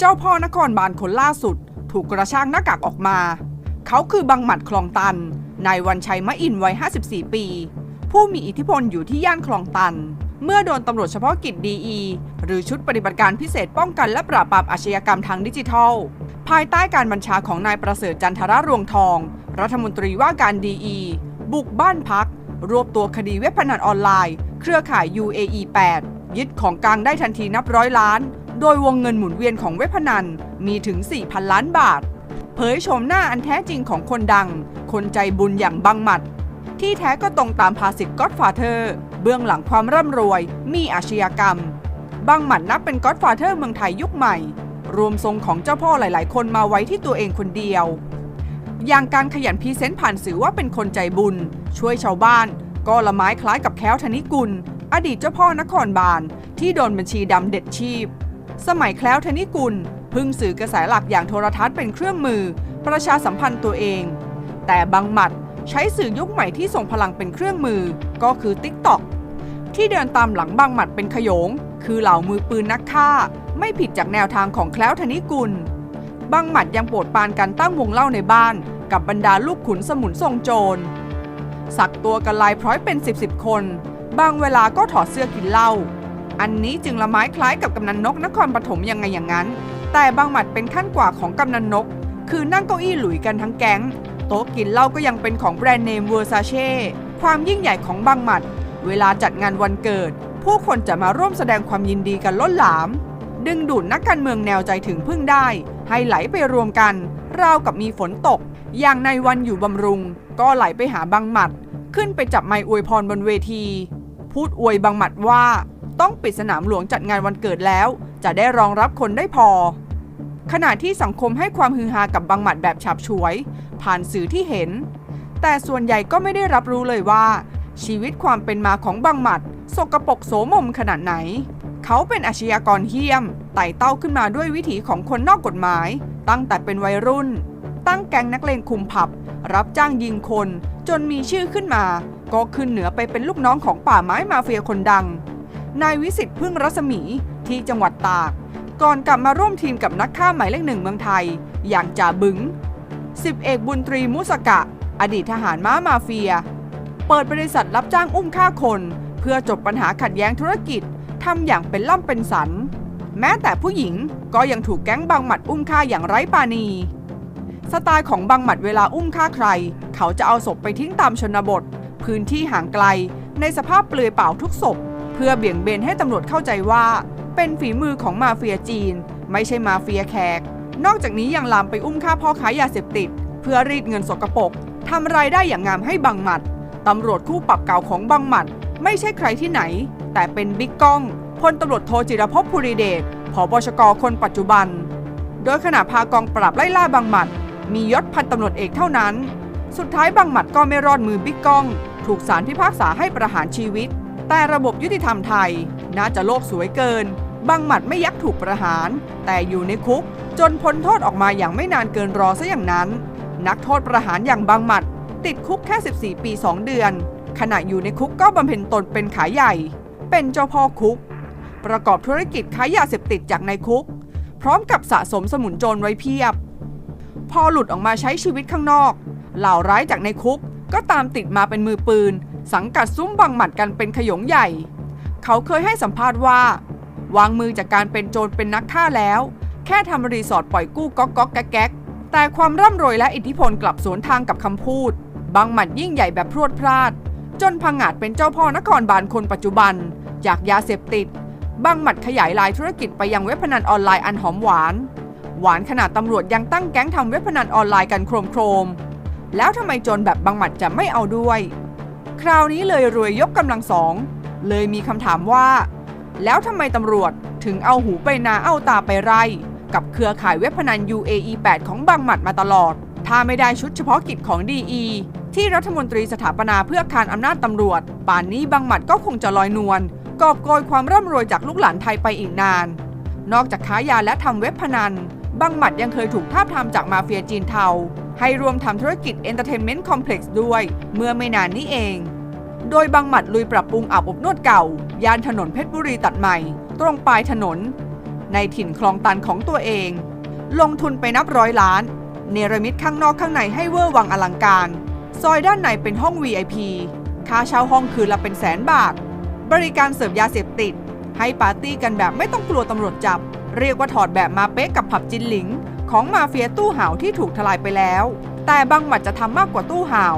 เจ้าพ่อนครบาลคนล่าสุด ถูกกระชากหน้ากากออกมา เขาคือบังหมัดคลองตันนายวันชัยมะอินวัย 54 ปี ผู้มีอิทธิพลอยู่ที่ย่านคลองตัน เมื่อโดนตำรวจเฉพาะกิจดีหรือชุดปฏิบัติการพิเศษป้องกันและปราบปรามอาชญากรรมทางดิจิทัล ภายใต้การบัญชาของนายประเสริฐจันทรรวงทอง รัฐมนตรีว่าการดีบุกบ้านพัก รวบตัวคดีเว็บพนันออนไลน์ เครือข่าย UAE 8ยึดของกลางได้ทันทีนับร้อยล้าน โดยวงเงินหมุนเวียนของเว็บพนันมีถึง 4,000 ล้านบาท เผยโฉมหน้าอันแท้จริงของคนดัง คนใจบุญอย่างบังหมัด ที่แท้ก็ตรงตามภาษิตก็อดฟาเธอร์เบื้องหลังความร่ำรวย มีอาชญากรรม บังหมัดนับเป็นก็อดฟาเธอร์เมืองไทยยุคใหม่ รวมทรงของเจ้าพ่อหลาย ๆ คนมาไว้ที่ตัวเองคนเดียว อย่างการขยันพรีเซนต์ผ่านสื่อว่าเป็นคนใจบุญ ช่วยชาวบ้าน ก็ละไม้คล้ายกับแค้วธนิกุลอดีตเจ้าพ่อนครบาลที่โดนบัญชีดำเด็ดชีพ สมัยแคล้วธนิกุลพึ่งสื่อกระแสหลักอย่างโทรทัศน์เป็นเครื่องมือ ประชาสัมพันธ์ตัวเอง แต่บางหมัดใช้สื่อยุคใหม่ที่ส่งพลังเป็นเครื่องมือก็คือ TikTok ที่เดินตามหลังบางหมัดเป็นขยง คือเหล่ามือปืนนักฆ่า ไม่ผิดจากแนวทางของแคล้วธนิกุลบางหมัดยังโปรดปรานการตั้งวงเล่าในบ้าน กับบรรดาลูกขุนสมุนทรงโจร สักตัวกันลายพร้อยเป็น10บสิบคน บางเวลาก็ถอดเสื้อกินเหล้า อันนี้จึงละไม้คล้ายกับกำนันนกนครปฐมยังไงอย่างนั้น แต่บางหมัดเป็นขั้นกว่าของกำนันนก คือนั่งเก้าอี้หลุยกันทั้งแก๊ง โต๊ะกินเหล้าก็ยังเป็นของแบรนด์เนมเวอร์ซาเช่ความยิ่งใหญ่ของบางหมัด เวลาจัดงานวันเกิด ผู้คนจะมาร่วมแสดงความยินดีกันล้นหลาม ดึงดูดนักการเมืองแนวใจถึงพึ่งได้ ให้ไหลไปรวมกัน ราวกับมีฝนตก อย่างในวันอยู่บำรุง ก็ไหลไปหาบางหมัด ขึ้นไปจับไมค์อวยพรบนเวที พูดอวยบางหมัดว่า ต้องปิดสนามหลวงจัดงานวันเกิดแล้ว จะได้รองรับคนได้พอ ขณะที่สังคมให้ความฮือฮากับบางหมัดแบบฉับฉวย ผ่านสื่อที่เห็น แต่ส่วนใหญ่ก็ไม่ได้รับรู้เลยว่า ชีวิตความเป็นมาของบางหมัดสกปรกโสมมขนาดไหน เขาเป็นอาชญากรเฮี้ยม ไต่เต้าขึ้นมาด้วยวิถีของคนนอกกฎหมาย ตั้งแต่เป็นวัยรุ่น ตั้งแก๊งนักเลงคุมผับ รับจ้างยิงคน จนมีชื่อขึ้นมา ก็ขึ้นเหนือไปเป็นลูกน้องของป่าไม้มาเฟียคนดัง นายวิสิทธิ์พึ่งรัศมีที่จังหวัดตาก ก่อนกลับมาร่วมทีมกับนักฆ่าหมายเลขหนึ่งเมืองไทย อย่างจ่าบึงสิบเอกบุญตรีมุสกะ อดีตทหารม้ามาเฟีย เปิดบริษัทรับจ้างอุ้มฆ่าคน เพื่อจบปัญหาขัดแย้งธุรกิจทำอย่างเป็นล่ำเป็นสัน แม้แต่ผู้หญิงก็ยังถูกแก๊งบางหมัดอุ้มฆ่าอย่างไร้ปาณีสไตล์ของบางหมัดเวลาอุ้มฆ่าใคร เขาจะเอาศพไปทิ้งตามชนบท พื้นที่ห่างไกล ในสภาพเปลือยเปล่าทุกศพ เพื่อเบี่ยงเบนให้ตำรวจเข้าใจว่า เป็นฝีมือของมาเฟียจีน ไม่ใช่มาเฟียแขก นอกจากนี้ยังลามไปอุ้มฆ่าพ่อค้ายาเสพติด เพื่อรีดเงินสกปรกทำรายได้อย่างงามให้บังหมัดตำรวจคู่ปรับเก่าของบังหมัด ไม่ใช่ใครที่ไหน แต่เป็นบิ๊กก้องพลตำรวจโทจิรภพภูริเดชผบชกคนปัจจุบัน โดยขณะพากองปราบไล่ล่าบังหมัด มียศพันตำรวจเอกเท่านั้น สุดท้ายบังหมัดก็ไม่รอดมือบิ๊กก้อง ถูกศาลพิพากษาให้ประหารชีวิต แต่ระบบยุติธรรมไทยน่าจะโลกสวยเกิน บังหมัดไม่ยักถูกประหาร แต่อยู่ในคุก จนพ้นโทษออกมาอย่างไม่นานเกินรอซะอย่างนั้น นักโทษประหารอย่างบังหมัด ติดคุกแค่ 14 ปี 2 เดือน ขณะอยู่ในคุกก็บำเพ็ญตนเป็นขายใหญ่ เป็นเจ้าพ่อคุก ประกอบธุรกิจค้ายาเสพติดจากในคุก พร้อมกับสะสมสมุนโจรไว้เพียบ พอหลุดออกมาใช้ชีวิตข้างนอก เหล่าร้ายจากในคุกก็ตามติดมาเป็นมือปืน สังกัดซุ้มบังหมัดกันเป็นขยงใหญ่ เขาเคยให้สัมภาษณ์ว่า วางมือจากการเป็นโจรเป็นนักฆ่าแล้ว แค่ทำรีสอร์ทปล่อยกู้ก๊อกก๊อกแก๊กแก๊กแต่ความร่ำรวยและอิทธิพลกลับสวนทางกับคำพูดบางหมัดยิ่งใหญ่แบบพรวดพลาด จนพังอาจเป็นเจ้าพ่อนครบาลคนปัจจุบัน จากยาเสพติดบางหมัดขยายลายธุรกิจไปยังเว็บพนันออนไลน์อันหอมหวาน หวานขนาดตำรวจยังตั้งแก๊งทำเว็บพนันออนไลน์กันโครมโครมแล้วทำไมโจรแบบบางหมัดจะไม่เอาด้วย คราวนี้เลยรวยยกกำลังสอง เลยมีคำถามว่า แล้วทำไมตำรวจถึงเอาหูไปนาเอาตาไปไร่ กับเครือข่ายเว็บพนัน UAE 8 ของบางหมัดมาตลอด ถ้าไม่ได้ชุดเฉพาะกิจของ DE ที่รัฐมนตรีสถาปนาเพื่อคานอำนาจตำรวจ ป่านนี้บางหมัดก็คงจะลอยนวลกอบโกยความร่ำรวยจากลูกหลานไทยไปอีกนาน นอกจากค้ายาและทำเว็บพนันบางหมัดยังเคยถูกทาบทามจากมาเฟียจีนเทา ให้รวมทำธุรกิจ Entertainment Complex ด้วย เมื่อไม่นานนี้เอง โดยบางหมัดลุยปรับปรุงอาบอบนวดเก่า ย่านถนนเพชรบุรีตัดใหม่ ตรงปลายถนน ในถิ่นคลองตันของตัวเอง ลงทุนไปนับร้อยล้าน เนรมิตข้างนอกข้างในให้เวอร์วังอลังการ ซอยด้านในเป็นห้อง VIP ค่าเช่าห้องคืนละเป็นแสนบาท บริการเสิร์ฟยาเสพติด ให้ปาร์ตี้กันแบบไม่ต้องกลัวตำรวจจับ เรียกว่าถอดแบบมาเป๊ะกับผับจินหลิง ของมาเฟียตู้ห่าวที่ถูกทลายไปแล้ว แต่บางหมัดจะทำมากกว่าตู้ห่าว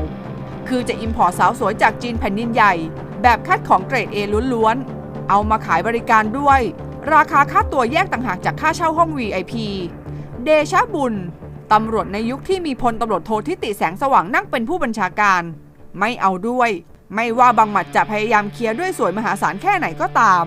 คือจะอิมพอร์ตสาวสวยจากจีนแผ่นดินใหญ่ แบบคัดของเกรด A ล้วนๆ เอามาขายบริการด้วย ราคาค่าตัวแยกต่างหากจากค่าเช่าห้อง VIP เดชะบุญตำรวจในยุคที่มีพลตำรวจโททิติแสงสว่างนั่งเป็นผู้บัญชาการ ไม่เอาด้วย ไม่ว่าบางหมัดจะพยายามเคลียร์ด้วยสวยมหาศาลแค่ไหนก็ตาม